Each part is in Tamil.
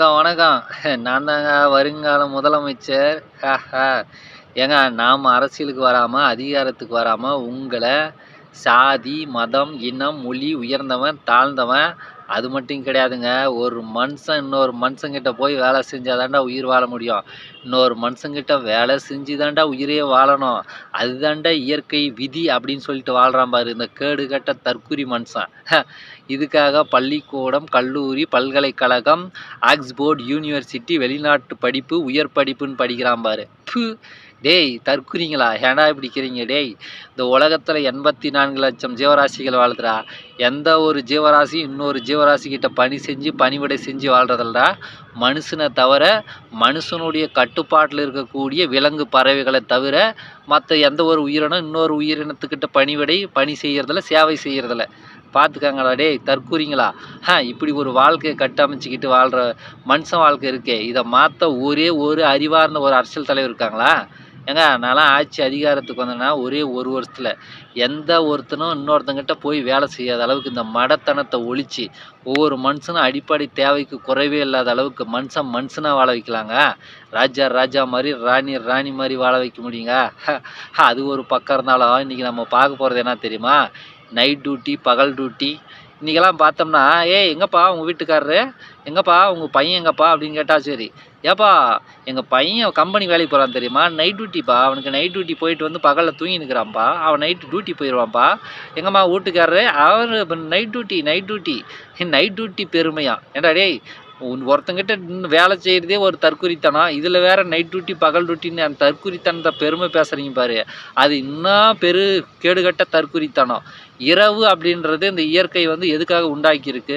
வணக்கம் வணக்கம். நான் தாங்க வருங்கால முதலமைச்சர். ஏங்க நாம் அரசியலுக்கு வராமல் அதிகாரத்துக்கு வராமல் உங்களை சாதி மதம் இனம் மொழி உயர்ந்தவன் தாழ்ந்தவன் அது மட்டும் கிடையாதுங்க. ஒரு மனுஷன் இன்னொரு மனுஷங்கிட்ட போய் வேலை செஞ்சால் தாண்டா உயிர் வாழ முடியும். இன்னொரு மனுஷங்கிட்ட வேலை செஞ்சு தாண்டா உயிரே வாழணும். அதுதாண்டா இயற்கை விதி அப்படின்னு சொல்லிட்டு வாழ்கிறான் பாரு இந்த கேடு கட்ட தற்குறி மனுஷன் இதுக்காக பள்ளிக்கூடம் கல்லூரி பல்கலைக்கழகம் ஆக்ஸ்போர்ட் யூனிவர்சிட்டி வெளிநாட்டு படிப்பு உயர் படிப்புன்னு படிக்கிறான் பாரு. டேய் தற்குறீங்களா? ஏன்டா இப்படி இருக்கிறீங்க டேய் இந்த உலகத்தில் எண்பத்தி நான்கு லட்சம் ஜீவராசிகள் வாழ்கிறா எந்த ஒரு ஜீவராசி இன்னொரு ஜீவராசிக்கிட்ட பணி செஞ்சு பணிவிடை செஞ்சு வாழ்கிறதில்லடா மனுஷனை தவிர மனுஷனுடைய கட்டுப்பாட்டில் இருக்கக்கூடிய விலங்கு பறவைகளை தவிர மற்ற எந்த ஒரு உயிரினம் இன்னொரு உயிரினத்துக்கிட்ட பணிவிடை பணி செய்கிறதில்ல சேவை செய்கிறதில்ல பார்த்துக்காங்களா டேய் தற்கூறிங்களா? ஆ இப்படி ஒரு வாழ்க்கையை கட்டமைச்சிக்கிட்டு வாழ்கிற மனுஷன் வாழ்க்கை இருக்கே. இதை மாற்ற ஒரே ஒரு அறிவார்ந்த ஒரு அரசியல் தலைவர் இருக்காங்களா? ஏங்க நான்லாம் ஆட்சி அதிகாரத்துக்கு வந்தேன்னா ஒரே ஒரு வருஷத்தில் எந்த ஒருத்தனும் இன்னொருத்தங்கிட்ட போய் வேலை செய்யாத அளவுக்கு இந்த மடத்தனத்தை ஒழிச்சு ஒவ்வொரு மனுஷனும் அடிப்படை தேவைக்கு குறைவே இல்லாத அளவுக்கு மனுஷன் மனுஷனாக வாழ வைக்கலாங்க? ராஜா ராஜா மாதிரி ராணி ராணி மாதிரி வாழ வைக்க முடியுங்க? அது ஒரு பக்கம் இருந்தாலும் இன்றைக்கி நம்ம பார்க்க போகிறது என்ன தெரியுமா? நைட் டியூட்டி பகல் டியூட்டி இன்றைக்கெல்லாம் பார்த்தோம்னா ஏய் எங்கப்பா உங்கள் வீட்டுக்காரரு? எங்கப்பா உங்கள் பையன் எங்கப்பா? அப்படின்னு கேட்டால் சரி ஏப்பா எங்கள் பையன் கம்பெனி வேலைக்கு போகிறான் தெரியுமா? நைட் டியூட்டிப்பா அவனுக்கு நைட் டியூட்டி போயிட்டு வந்து பகலில் தூங்கி நிற்கிறான்ப்பா அவன் நைட்டு டியூட்டி போயிடுவான்ப்பா எங்கம்மா வீட்டுக்காரரு? அவர் night duty night duty night duty பெருமையா? ஏண்டா டேய் ஒருத்தங்கிட்ட வேலை செய்கிறதே ஒரு தற்குறித்தனம் இதில் வேற நைட் டியூட்டி பகல் டியூட்டின்னு அந்த தற்குறித்தனத்தை பெருமை பேசுகிறீங்க பாரு. அது இன்னும் பெரு கேடுகட்ட தற்குறித்தனம் இரவு அப்படின்றது இந்த இயற்கை வந்து எதுக்காக உண்டாக்கியிருக்கு?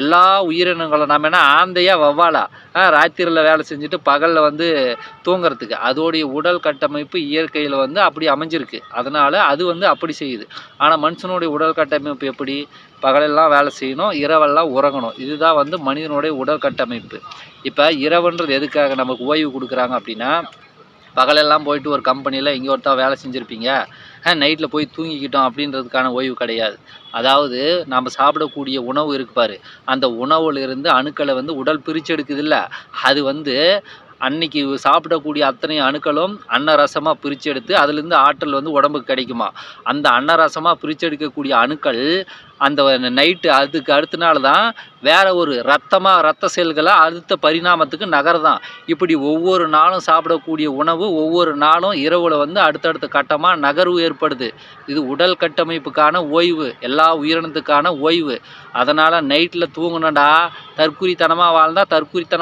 எல்லா உயிரினங்களும் நம்ம என்ன ஆந்தையா வவ்வாலா ராத்திரியில் வேலை செஞ்சுட்டு பகலில் வந்து தூங்குறதுக்கு. அதோடைய உடல் கட்டமைப்பு இயற்கையில் வந்து அப்படி அமைஞ்சிருக்கு. அதனால் அது வந்து அப்படி செய்யுது. ஆனால் மனுஷனுடைய உடல் கட்டமைப்பு எப்படி? பகலெல்லாம் வேலை செய்யணும் இரவெல்லாம் உறங்கணும். இதுதான் வந்து மனிதனுடைய உடல் கட்டமைப்பு. இப்போ இரவுன்றது எதுக்காக நமக்கு ஓய்வு கொடுக்குறாங்க அப்படின்னா பகலெல்லாம் போயிட்டு ஒரு கம்பெனியில் இங்கே ஒருத்தர் வேலை செஞ்சுருப்பீங்க. நைட்டில் போய் தூங்கிக்கிட்டோம் அப்படின்றதுக்கான ஓய்வு கிடையாது. அதாவது நம்ம சாப்பிடக்கூடிய உணவு இருக்கு பாரு. அந்த உணவுலேருந்து அணுக்களை வந்து உடல் பிரிச்செடுக்குது இல்லை அது வந்து அன்னைக்கு சாப்பிடக்கூடிய அத்தனை அணுக்களும் அன்னரசமாக பிரித்து எடுத்து அதுலேருந்து ஆற்றல் வந்து உடம்புக்கு கிடைக்குமா? அந்த அன்னரசமாக பிரித்து எடுக்கக்கூடிய அணுக்கள் அந்த நைட்டு அதுக்கு அடுத்த நாள் தான் வேறு ஒரு ரத்தமாக ரத்த செல்களாக அடுத்த பரிணாமத்துக்கு நகர்தான் இப்படி ஒவ்வொரு நாளும் சாப்பிடக்கூடிய உணவு ஒவ்வொரு நாளும் இரவில் வந்து அடுத்தடுத்த கட்டமாக நகர்வு ஏற்படுது. இது உடல் கட்டமைப்புக்கான ஓய்வு எல்லா உயிரினத்துக்கான ஓய்வு. அதனால் நைட்டில் தூங்கணும்டா தற்குறித்தனமாக வாழ்ந்தால் தற்குறித்தனம்